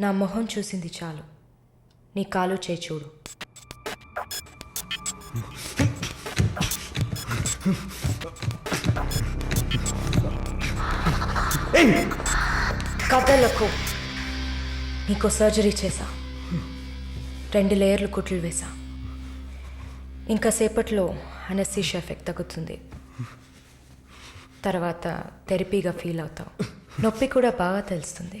నా మొహం చూసింది చాలు. నీ కాలు చేయి చూడు కథలకు నీకు సర్జరీ చేశా. రెండు లేయర్లు కుట్లు వేసా ఇంకా సేపట్లో అనస్థీషియా ఎఫెక్ట్ తగ్గుతుంది. తర్వాత థెరపీగా ఫీల్ అవుతావు. నొప్పి కూడా బాగా తెలుస్తుంది.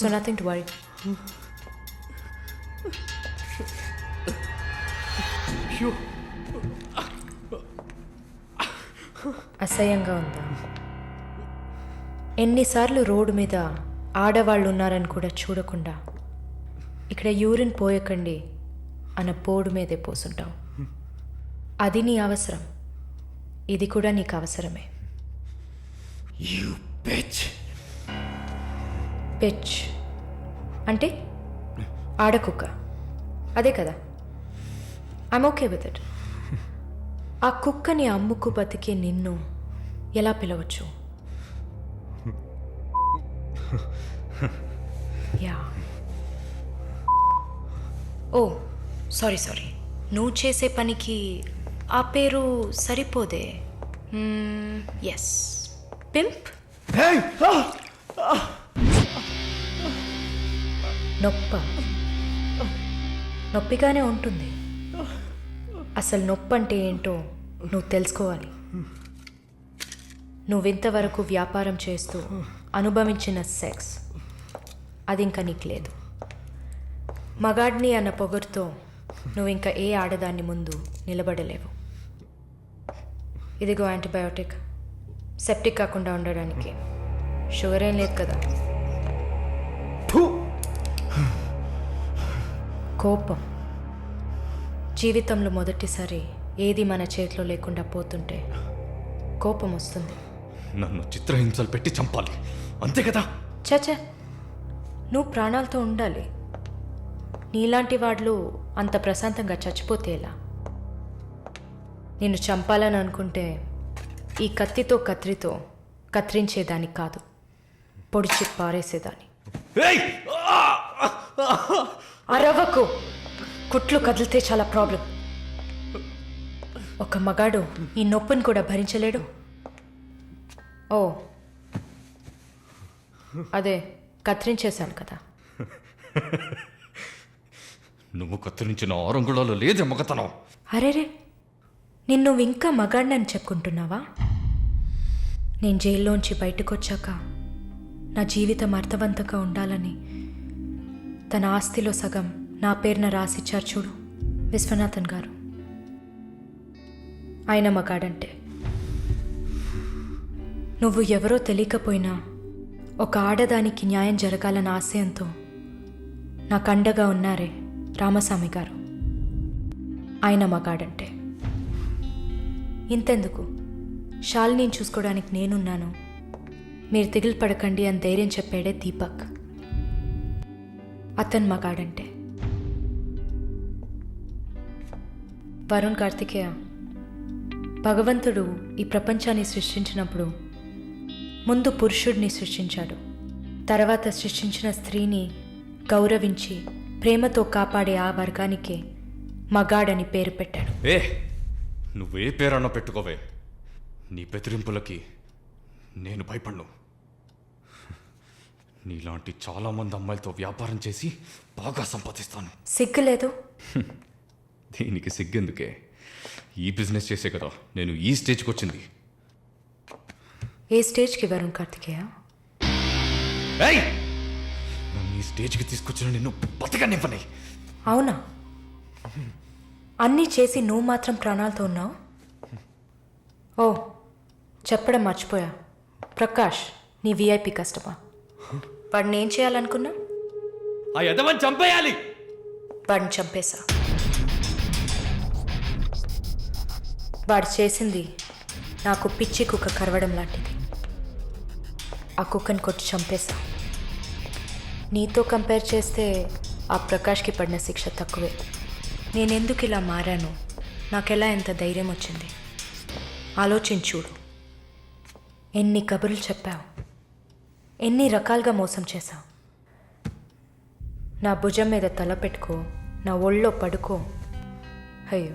సో నథింగ్ టు వరీ అసహ్యంగా ఉందా? ఎన్నిసార్లు రోడ్డు మీద ఆడవాళ్ళు ఉన్నారని కూడా చూడకుండా ఇక్కడ యూరిన్ పోయకండి అన్న పోడు మీదే పోసుంటావు. అది నీ అవసరం. ఇది కూడా నీకు అవసరమే. యూ బిచ్ పిచ్ అంటే ఆడకుక్క. అదే కదా. ఐమ్ ఓకే విత్ ఇట్ ఆ కుక్కని అమ్ముకు బతికే నిన్ను ఎలా పిలవచ్చు? యా ఓ సారీ సారీ నువ్వు చేసే పనికి ఆ పేరు సరిపోదే. Hmm, ఎస్ పింప్ నొప్ప. నొప్పిగానే ఉంటుంది. అసలు నొప్పి అంటే ఏంటో నువ్వు తెలుసుకోవాలి. నువ్వు ఇంతవరకు వ్యాపారం చేస్తూ అనుభవించిన సెక్స్ అది ఇంకా నీకు లేదు. మగాడిని అన్న పొగరుతో నువ్వు ఇంకా ఏ ఆడదాన్ని ముందు నిలబడలేవు. ఇదిగో యాంటీబయోటిక్. సెప్టిక్ కాకుండా ఉండడానికి షుగర్ ఏం లేదు కదా. కోపం. జీవితంలో మొదటిసారి ఏది మన చేతిలో లేకుండా పోతుంటే కోపం వస్తుంది. నన్ను చిత్రహింసలు పెట్టి చంపాలి. అంతే కదా? చచ నువ్వు ప్రాణాలతో ఉండాలి. నీలాంటి వాళ్ళు అంత ప్రశాంతంగా చచ్చిపోతే ఎలా? నిన్ను చంపాలని అనుకుంటే ఈ కత్తితో కత్రితో కత్తిరించేదాన్ని కాదు. పొడిచి పారేసేదాన్ని. ఏయ్! అరవకు కుట్లు కదిలితే చాలా ప్రాబ్లం. ఒక మగాడు ఈ నొప్పిని కూడా భరించలేడు. ఓ. అదే కత్తిరించేశాను కదా. నువ్వు కత్తిరించిన ఆరంగుళాలు లేదే మగతనం. అరేరే నిన్ను నువ్వు ఇంకా మగాడినని చెప్పుకుంటున్నావా? నేను జైల్లోంచి బయటకు వచ్చాక నా జీవితం అర్థవంతంగా ఉండాలని తన ఆస్తిలో సగం నా పేరున రాసిచ్చారు చూడు విశ్వనాథన్ గారు. ఆయన మగాడంటే. నువ్వు ఎవరో తెలియకపోయినా ఒక ఆడదానికి న్యాయం జరగాలన్న ఆశయంతో నాకు అండగా ఉన్నారే రామస్వామి గారు. ఆయన మగాడంటే. ఇంతెందుకు? షాలిని చూసుకోవడానికి నేనున్నాను. మీరు దిగులు పడకండి అని ధైర్యం చెప్పాడే దీపక్. అతను మగాడంటే. వరుణ్ కార్తికేయ భగవంతుడు ఈ ప్రపంచాన్ని సృష్టించినప్పుడు ముందు పురుషుడిని సృష్టించాడు. తర్వాత సృష్టించిన స్త్రీని గౌరవించి ప్రేమతో కాపాడే ఆ వర్గానికే మగాడని పేరు పెట్టాడు. ఏ నువ్వే పేరన్న పెట్టుకోవే. నీ బెదిరింపులకి నేను భయపడ్ను. నీలాంటి చాలా మంది అమ్మాయిలతో వ్యాపారం చేసి బాగా సంపాదిస్తాను. సిగ్గులేదు దీనికి సిగ్గెందుకే? ఈ బిజినెస్ చేసే కదా నేను ఈ స్టేజ్కి వచ్చింది. ఏ స్టేజ్కి వరుణ్ కార్తికేయ? ఏయ్! నన్ను ఈ స్టేజ్కి తీసుకొచ్చిన నిన్ను బతకనివ్వని అవునా? అన్నీ చేసి నువ్వు మాత్రం ప్రాణాలతో ఉన్నావు? ఓ చెప్పడం మర్చిపోయా. ప్రకాష్ నీ విఐపి కస్టమర్ వాడిని ఏం చేయాలనుకున్నా? ఆ చంపేయాలి. వాడిని చంపేశా వాడు చేసింది నాకు పిచ్చి కుక్క కరవడం లాంటిది. ఆ కుక్కని కొట్టి చంపేశా నీతో కంపేర్ చేస్తే ఆ ప్రకాష్కి పడిన శిక్ష తక్కువే. నేనెందుకు ఇలా మారాను? నాకెలా ఎంత ధైర్యం వచ్చింది? ఆలోచించుడు ఎన్ని కబుర్లు చెప్పావు? ఎన్ని రకాలుగా మోసం చేశావు? నా భుజం మీద తల పెట్టుకో నా ఒళ్ళో పడుకో. అయ్యో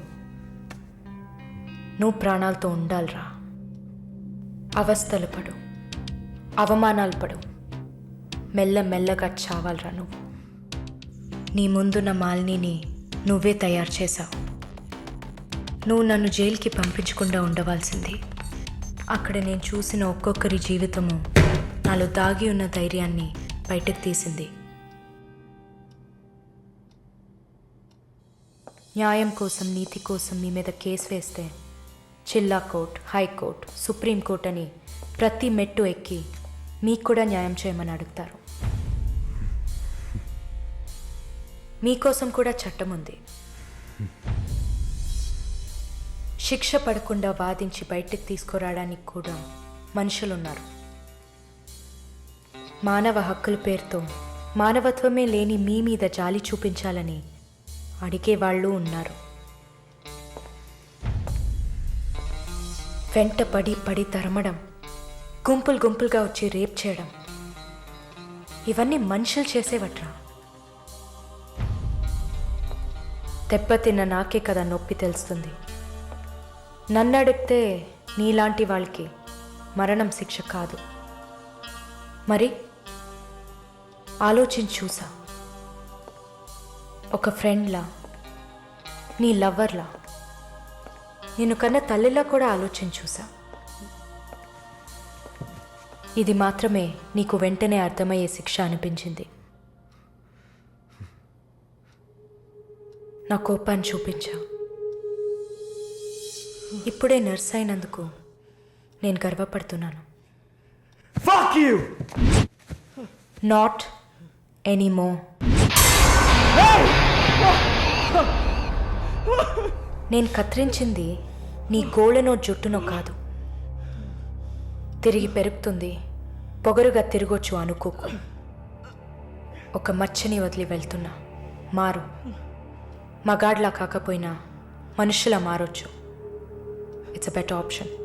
నువ్వు ప్రాణాలతో ఉండాలిరా. అవస్థలు పడు అవమానాలు పడు. మెల్ల మెల్లగా చావాలిరా నువ్వు. నీ ముందున్న మాలినిని నువ్వే తయారు చేశావు. నువ్వు నన్ను జైలుకి పంపించకుండా ఉండవలసింది. అక్కడ నేను చూసిన ఒక్కొక్కరి జీవితము నాలో దాగి ఉన్న ధైర్యాన్ని బయటకు తీసింది. న్యాయం కోసం నీతి కోసం మీ మీద కేసు వేస్తే జిల్లా కోర్ట్ హైకోర్ట్ సుప్రీంకోర్ట్ అని ప్రతి మెట్టు ఎక్కి మీకు కూడా న్యాయం చేయమని అడుగుతారు. మీకోసం కూడా చట్టం ఉంది. శిక్ష పడకుండా వాదించి బయటకు తీసుకురావడానికి కూడా మనుషులున్నారు. మానవ హక్కుల పేరుతో మానవత్వమే లేని మీ మీద జాలి చూపించాలని అడిగే వాళ్ళు ఉన్నారు. వెంట పడి పడి తరమడం గుంపులు గుంపులుగా వచ్చి రేప్ చేయడం ఇవన్నీ మనుషులు చేసేవట్రా? దెబ్బతిన్న నాకే కదా నొప్పి తెలుస్తుంది. నన్ను అడిగితే నీలాంటి వాళ్ళకి మరణం శిక్ష కాదు. మరి? ఆలోచించి చూసా. ఒక ఫ్రెండ్లా నీ లవ్వర్లా నేను కన్న తల్లిలా కూడా ఆలోచించి చూసా. ఇది మాత్రమే నీకు వెంటనే అర్థమయ్యే శిక్ష అనిపించింది. నా కోపాన్ని చూపించా. ఇప్పుడే నర్స్ అయినందుకు నేను గర్వపడుతున్నాను! నాట్ ఎనీమో నేను కత్తిరించింది నీ గోళ్ళనో జుట్టునో కాదు. తిరిగి పెరుగుతుంది. పొగరుగా తిరగొచ్చు అనుకోకు. ఒక మచ్చని వదిలి వెళ్తున్నా. మారు. మగాడ్లా కాకపోయినా మనుషులా మారొచ్చు. It's a better option